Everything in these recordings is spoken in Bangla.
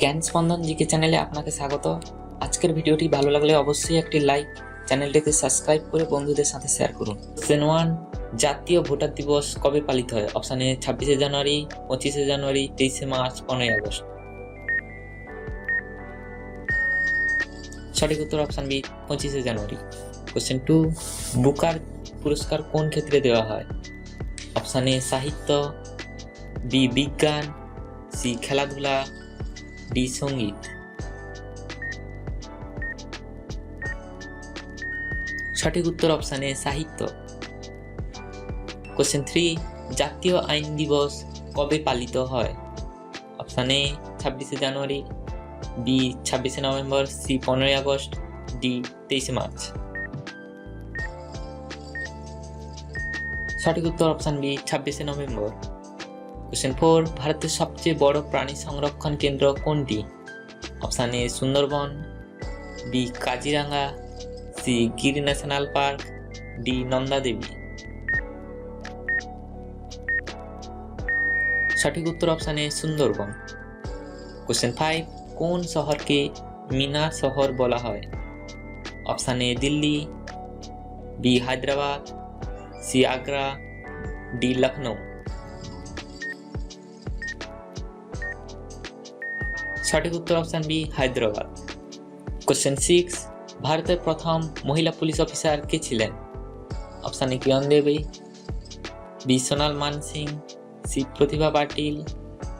জ্ঞান স্পন্দন জিকে চ্যানেলে আপনাকে স্বাগত। আজকের ভিডিওটি ভালো লাগলে অবশ্যই একটি লাইক, চ্যানেলটিকে সাবস্ক্রাইব করে বন্ধুদের সাথে শেয়ার করুন। কোশ্চেন ওয়ান, জাতীয় ভোটার দিবস কবে পালিত হয়? অপশানে ছাব্বিশে জানুয়ারি, পঁচিশে জানুয়ারি, তেইশে মার্চ, পনেরোই আগস্ট। সঠিক উত্তর অপশান বি, পঁচিশে জানুয়ারি। কোশ্চেন টু, বুকার পুরস্কার কোন ক্ষেত্রে দেওয়া হয়? অপশান সাহিত্য, বি, বিজ্ঞান, সি, খেলাধুলা ডি সংগীত সঠিক উত্তর অপশান সাহিত্য। কোশ্চেন থ্রি জাতীয় আইন দিবস কবে পালিত হয়? অপশান ছাব্বিশে জানুয়ারি বি ছাব্বিশে নভেম্বর সি পনেরোই আগস্ট ডি তেইশে মার্চ। সঠিক উত্তর অপশান বি ছাব্বিশে নভেম্বর। কোশ্চেন ফোর ভারতের সবচেয়ে বড় প্রাণী সংরক্ষণ কেন্দ্র কোনটি? Option A Sundarban B Kaziranga C Gir national park D Nanda Devi সঠিক উত্তর অপশান সুন্দরবন। কোশ্চেন ফাইভ কোন শহরকে মিনা শহর বলা হয়? Option A Delhi B Hyderabad C Agra D Lucknow. সঠিক উত্তর option B Hyderabad. Question six ভারতের প্রথম মহিলা পুলিশ অফিসার কে ছিলেন? Option A Kiran Devi. B Sonal Man Singh C Pratibha Patil.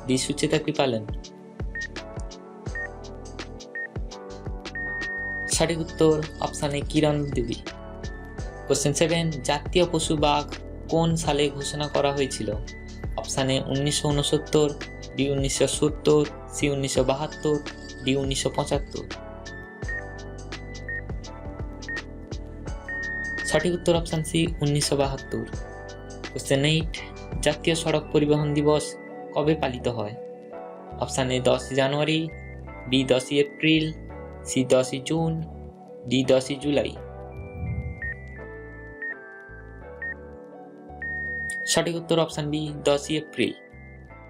D Sucheta Kriplani. সঠিক উত্তর option A Kiran Devi. Question seven জাতীয় পশু বাঘ কোন সালে ঘোষণা করা হয়েছিল? অপশান উনিশশো উনসত্তর, ডি উনিশশো সত্তর, সি উনিশশো বাহাত্তর, ডি উনিশশো পঁচাত্তর। সঠিক উত্তর অপশান সি উনিশশো বাহাত্তর। কোশ্চেন এইট জাতীয় সড়ক পরিবহন দিবস কবে পালিত হয়? অপশান এ দশই জানুয়ারি, বি দশই এপ্রিল, সি দশই জুন, ডি দশই জুলাই। সঠিক উত্তর অপশান বি দশই এপ্রিল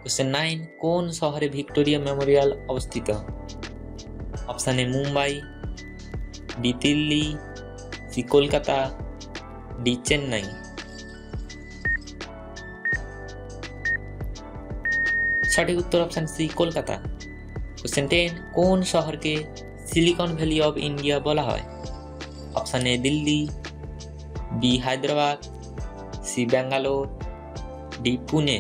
কোশ্চেন নাইন কোন শহরে ভিক্টোরিয়া মেমোরিয়াল অবস্থিত? Option A Mumbai B Delhi C Kolkata D Chennai. সঠিক উত্তর option C Kolkata. Question ten কোন শহরকে সিলিকন ভ্যালি অফ ইন্ডিয়া বলা হয়? Option A Delhi B Hyderabad C Bangalore D Pune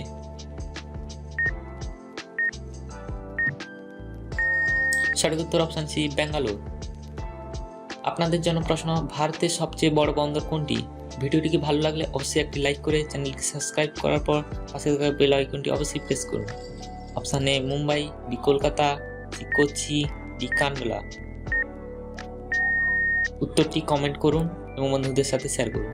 সঠিক উত্তর অপশান সি ব্যাঙ্গালোর আপনাদের জন্য প্রশ্ন, ভারতের সবচেয়ে বড় বন্দর কোনটি? ভিডিওটিকে ভালো লাগলে অবশ্যই একটি লাইক করে চ্যানেলটি সাবস্ক্রাইব করার পর পাশে থাকা বেল আইকনটি অবশ্যই প্রেস করুন। Option A, Mumbai, B, Kolkata, C, Kochi, D, Kandla. উত্তরটি কমেন্ট করুন এবং বন্ধুদের সাথে শেয়ার করুন।